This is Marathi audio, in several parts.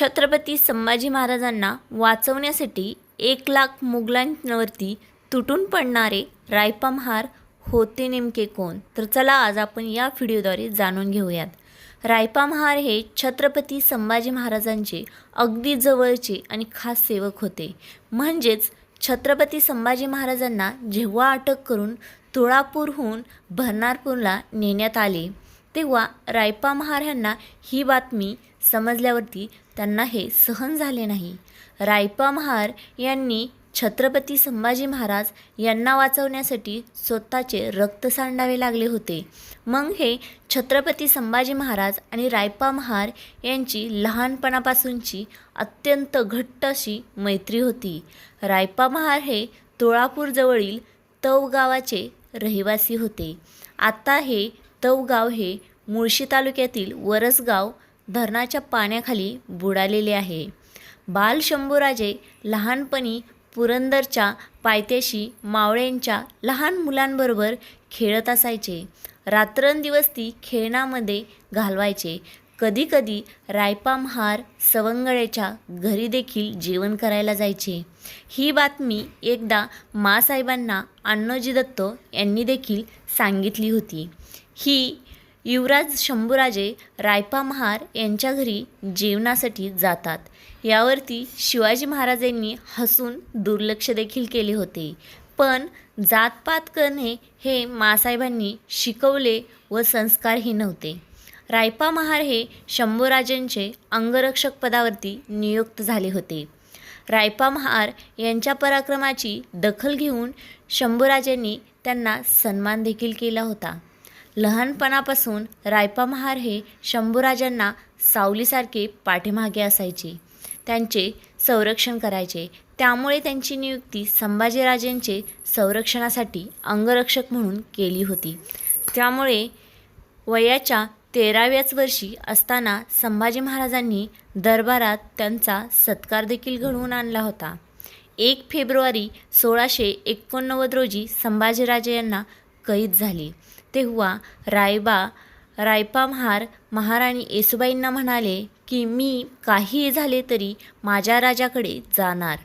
छत्रपती संभाजी महाराजांना वाचवण्यासाठी एक लाख मुघलांवरती तुटून पडणारे रायपा महार होते नेमके कोण? तर चला आज आपण या व्हिडिओद्वारे जाणून घेऊयात. रायपा महार हे छत्रपती संभाजी महाराजांचे अगदी जवळचे आणि खास सेवक होते. म्हणजेच छत्रपती संभाजी महाराजांना जेव्हा अटक करून तुळापूरहून भरनारपूरला नेण्यात आले तेव्हा रायपा महार यांना ही बातमी समजल्यावरती त्यांना हे सहन झाले नाही. रायपा महार यांनी छत्रपती संभाजी महाराज यांना वाचवण्यासाठी स्वतःचे रक्त सांडावे लागले होते. मग हे छत्रपती संभाजी महाराज आणि रायपा महार यांची लहानपणापासूनची अत्यंत घट्ट अशी मैत्री होती. रायपा महार हे तुळापूरजवळील तव गावाचे रहिवासी होते. आता हे तव गाव हे मुळशी तालुक्यातील वरसगाव धरणाच्या पाण्याखाली बुडालेले आहे. बाल शंभूराजे लहानपणी पुरंदरच्या पायथ्याशी मावळ्यांच्या लहान मुलांबरोबर खेळत असायचे. रात्रंदिवस ती खेळण्यामध्ये घालवायचे. कधीकधी रायपामहार सवंगळ्याच्या घरी देखील जेवण करायला जायचे. ही बातमी एकदा मासाहेबांना अण्णोजी दत्त यांनी देखील सांगितली होती. ही युवराज शंभूराजे रायपा महार यांच्या घरी जेवणासाठी जातात. यावरती शिवाजी महाराजांनी हसून दुर्लक्ष देखील केले होते. पण जातपात करणे हे मासाहेबांनी शिकवले व संस्कारही नव्हते. रायपा महार हे शंभूराजांचे अंगरक्षक पदावरती नियुक्त झाले होते. रायपा महार यांच्या पराक्रमाची दखल घेऊन शंभूराजांनी त्यांना सन्मान देखील केला होता. लहानपणापासून रायपा महार हे शंभूराजांना सावलीसारखे पाठीमागे असायचे. त्यांचे संरक्षण करायचे. त्यामुळे त्यांची नियुक्ती संभाजीराजेंचे संरक्षणासाठी अंगरक्षक म्हणून केली होती. त्यामुळे वयाच्या तेराव्याच वर्षी असताना संभाजी महाराजांनी दरबारात त्यांचा सत्कार देखील घडवून आणला होता. एक फेब्रुवारी सोळाशे एकोणनव्वद रोजी संभाजीराजे यांना कैद झाली. तेव्हा रायबा रायपामहार महाराणी येसुबाईंना म्हणाले की मी काही झाले तरी माझ्या राजाकडे जाणार.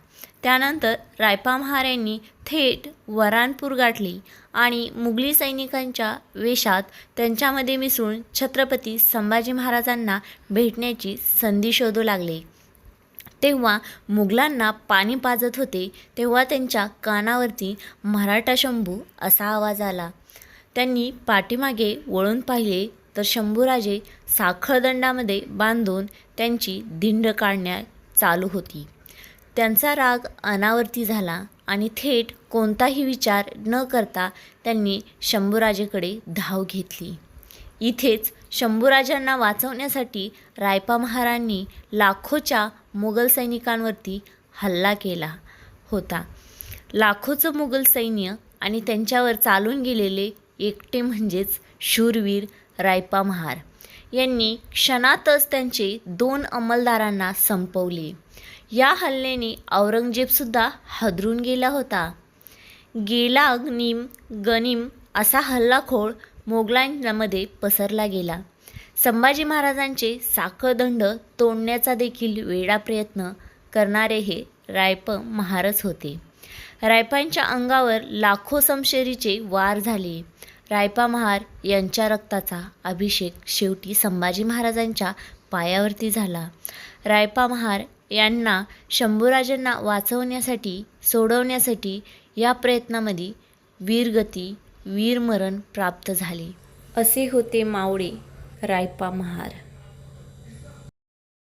त्यानंतर रायपामहार यांनी थेट वरानपूर गाठली आणि मुघली सैनिकांच्या वेशात त्यांच्यामध्ये मिसळून छत्रपती संभाजी महाराजांना भेटण्याची संधी शोधू लागले. तेव्हा मुघलांना पाणी पाजत होते तेव्हा त्यांच्या कानावरती मराठा शंभू असा आवाज आला. त्यांनी पाठीमागे वळून पाहिले तर शंभूराजे साखळदंडामध्ये बांधून त्यांची धिंड काढण्या चालू होती. त्यांचा राग अनावर्ती झाला आणि थेट कोणताही विचार न करता त्यांनी शंभूराजेकडे धाव घेतली. इथेच शंभूराजांना वाचवण्यासाठी रायपा महारांनी लाखोच्या मुघल सैनिकांवरती हल्ला केला होता. लाखोचं मुघल सैन्य आणि त्यांच्यावर चालून गेलेले एकटे म्हणजेच शूरवीर रायपा महार यांनी क्षणातच त्यांचे दोन अंमलदारांना संपवले. या हल्ल्याने औरंगजेबसुद्धा हादरून गेला होता. गेला अग्निम गनिम असा हल्लाखोळ मोगलांमध्ये पसरला गेला. संभाजी महाराजांचे साखळदंड तोडण्याचा देखील वेडा प्रयत्न करणारे हे रायप महारच होते. रायपांच्या अंगावर लाखो समशेरीचे वार झाले. रायपा महार यांच्या रक्ताचा अभिषेक शेवटी संभाजी महाराजांच्या पायावरती झाला. रायपा महार यांना शंभूराजांना वाचवण्यासाठी सोडवण्यासाठी या प्रयत्नामध्ये वीरगती वीरमरण प्राप्त झाले. असे होते मावळे. रायपा महार.